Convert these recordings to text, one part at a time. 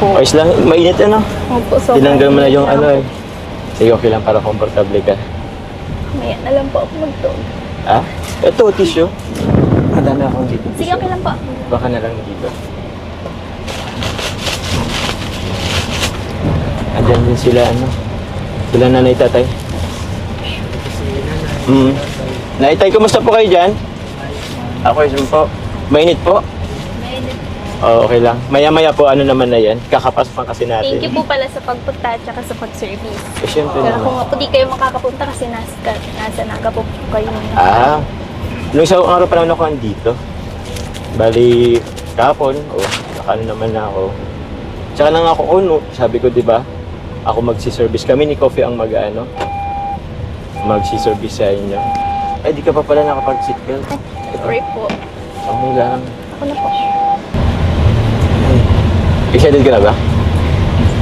Lang po. Ayos lang, mainit ano? Opo, so Tinanggal mo na yung ano eh. Sige, okay lang para komportable ka. May na lang po ako magtog. Ha? Ito, tissue. Madami akong dito. Sige, okay lang po. Baka na lang dito. Andyan din sila, ano? Sila nanay tatay. Hmm. Naitay, kumusta po kayo dyan? Ako, yun po. Mainit po? Oo, okay lang. Maya-maya po, ano naman na yan. Kakapasok kasi natin. Thank you po pala sa pagpunta at saka sa pag-service. Eh, syempre Pero kung naman. nga po di kayo makakapunta kasi nasa, nasa naga po po kayo. Ah, nung isang araw pa naman ako andito. Bali, kahapon, o, oh, nakano naman na ako. Tsaka nang ako, oh, no, sabi ko, di ba, ako magsi-service. Kami ni Coffee ang mag-ano, magsi-service sa inyo. Eh, di ka pa pala nakapag-seatbelt. Sorry po. Okay lang. Ako na po. Excited ka na ba?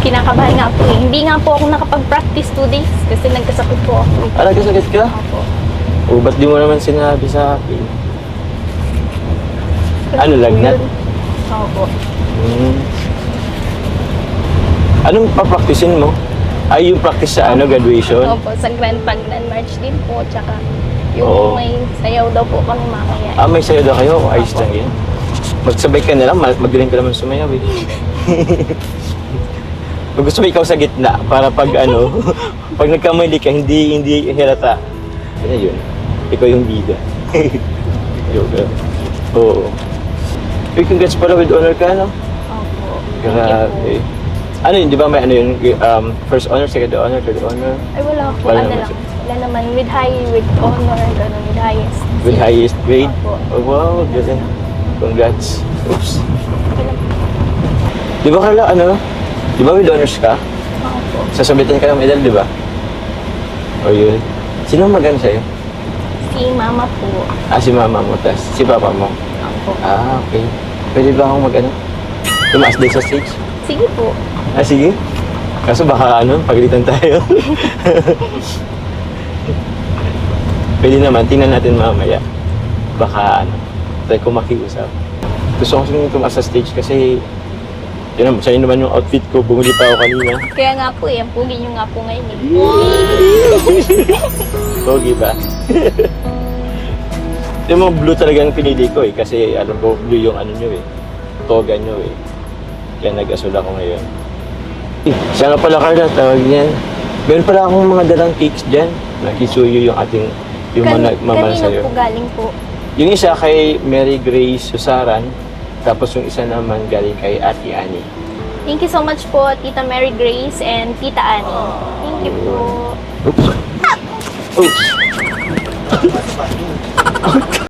Kinakabahan nga po eh. Hindi nga po ako nakapag-practice two days kasi nagkasakit po ako. Ah, nagkasakit ka? Opo. O, ba't di mo naman sinabi sa akin? Ano, lagnat? Opo. Hmm. Anong papraktisin mo? Ay, yung practice sa ano, graduation? Opo, sa Grand Pag March din po. Tsaka yung Oo. may sayaw daw po kami mamaya. Ah, may sayo daw kayo? Ayos lang yun. Magsabay ka na lang, ma- magaling ka naman sumayaw eh. Gusto mo ikaw sa gitna, para pag ano, pag nagkamali ka, hindi hindi halata. Ano yun? Ikaw yung bida. Joke lang. Oo. Uy, congrats pala with honor ka, no? Opo. Grabe. Ano yun, di ba may ano yun, um, first honor, second honor, third honor, Ay, wala po. Wala ano naman lang. siya. Wala naman. With high, with honor, gano'n, with highest. with highest grade? Opo. Oh, wow, galing. Congrats. Oops. Okay lang. Di ba Carla, ano? Di ba with honors ka? Opo. Sasabitin ka ng medal, di ba? O yun. Sino maganda sa'yo? Si mama po. Ah, si mama mo, tas si papa mo. Opo. Ah, okay. Pwede ba akong mag-ano? Tumaas din sa stage? Sige po. Ah, sige. Kaso baka ano, pagalitan tayo. Pwede naman, tingnan natin mamaya. Baka ano, tayo kung makiusap. Gusto ko kasi tumaas sa stage kasi yun naman, sa'yo naman yung outfit ko, bumili pa ako kanina. Kaya nga po eh, ang pugi nyo nga po ngayon eh. Pogi ba? yung mga blue talaga ang pinili ko eh, kasi alam ko blue yung ano nyo eh, toga nyo eh. Kaya nag-asul ako ngayon. Eh, siya nga pala Carla, tawag niyan. Meron pala akong mga dalang cakes dyan. Nakisuyo yung ating, yung Kan- mga nagmamahal kanino sa'yo. po galing po? Yung isa kay Mary Grace Susaran, tapos yung isa naman galing kay Ate Annie. Thank you so much po, Tita Mary Grace and Tita Annie. Thank you po. Oops. Oops.